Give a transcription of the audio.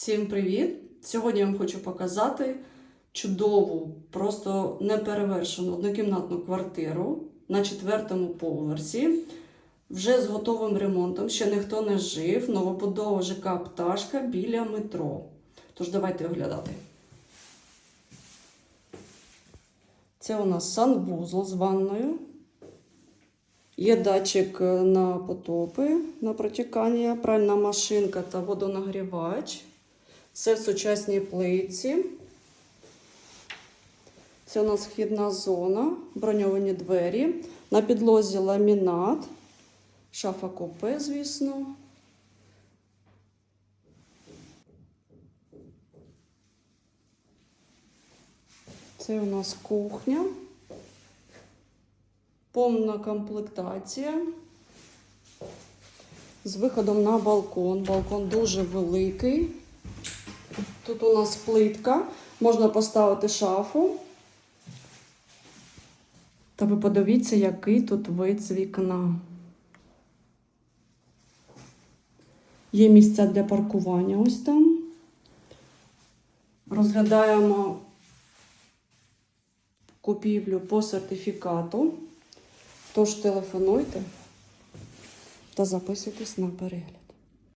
Всім привіт! Сьогодні я вам хочу показати чудову, просто неперевершену однокімнатну квартиру на четвертому поверсі. Вже з готовим ремонтом, ще ніхто не жив. Новобудова ЖК Пташка біля метро. Тож давайте оглядати. Це у нас санвузол з ванною. Є датчик е, на потопи, на протікання, пральна машинка та водонагрівач. Все в сучасній плиці. Це у нас вхідна зона, броньовані двері. На підлозі ламінат, шафа купе, звісно. Це у нас кухня. Повна комплектація. З виходом на балкон. Балкон дуже великий. Тут у нас плитка. Можна поставити шафу. Та ви подивіться, який тут вид з вікна. Є місця для паркування ось там. Розглядаємо купівлю по сертифікату. Тож телефонуйте та записуйтесь на перегляд.